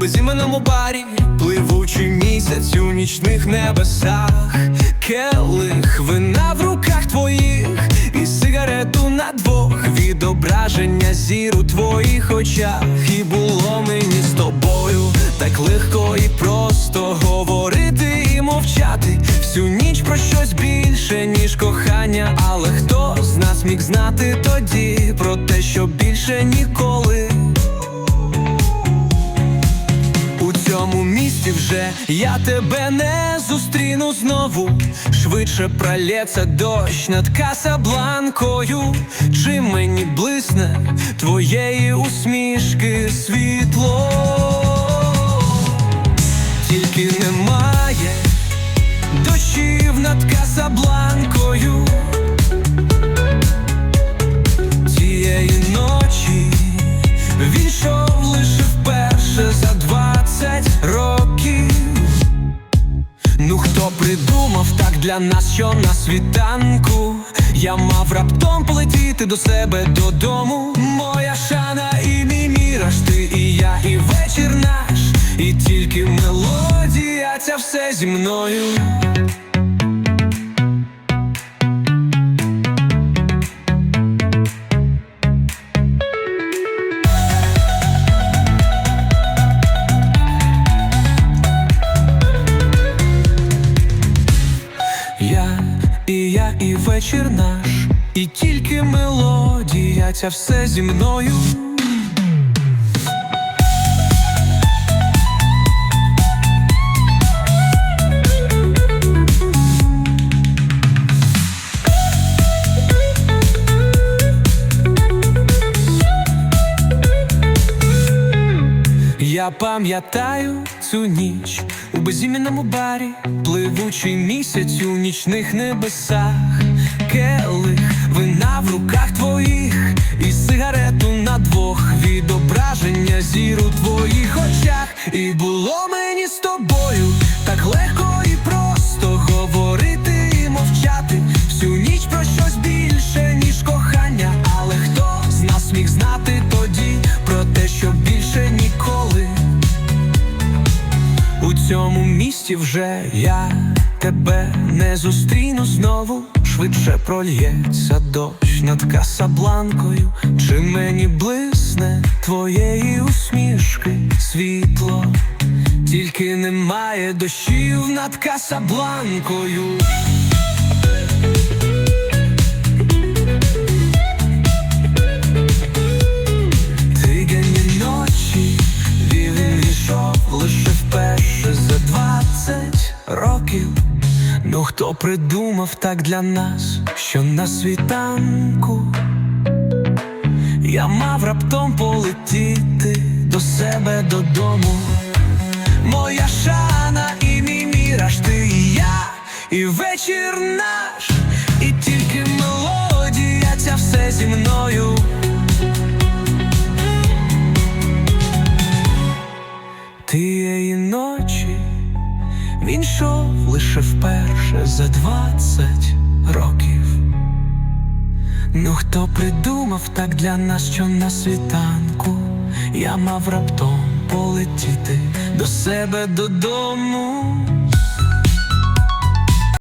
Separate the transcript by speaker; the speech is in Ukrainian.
Speaker 1: безім'яному барі, пливучий місяць у нічних небесах, келих вина в руках твоїх, і сигарету на двох, відображення зір у твоїх очах, і було мені з тобою так легко і просто говорити і мовчати. Всю ніч про щось більше, ніж кохання, але хто з нас міг знати тоді про те, що більше ніколи. Цьому вже я тебе не зустріну знову. Швидше пролється дощ над Касабланкою. Чи мені блисне твоєї усмішки світло? Тільки немає дощів над Касабланкою. Тієї ночі для нас, що на світанку я мав раптом полетіти до себе додому. Моя шана і мій міраж, ти і я, і вечір наш, і тільки мелодія, ця все зі мною. Я і я, і вечір наш, і тільки мелодія, ця все зі мною. Я пам'ятаю цю ніч у безім'яному барі, пливучий місяць у нічних небесах, келих, вина в руках твоїх, і сигарету на двох, відображення зір у твоїх очах. І було мені з тобою місті вже я тебе не зустріну знову. Швидше прольється дощ над Касабланкою. Чи мені блисне твоєї усмішки світло? Тільки немає дощів над Касабланкою. Хто придумав так для нас, що на світанку я мав раптом полетіти до себе додому. Моя шана і мій міраж, ти і я, і вечір наш, і тільки мелодія, ця все зі мною. Тієї ночі він йшов лише вперше за двадцять років. Ну хто придумав так для нас, що на світанку я мав раптом полетіти до себе додому.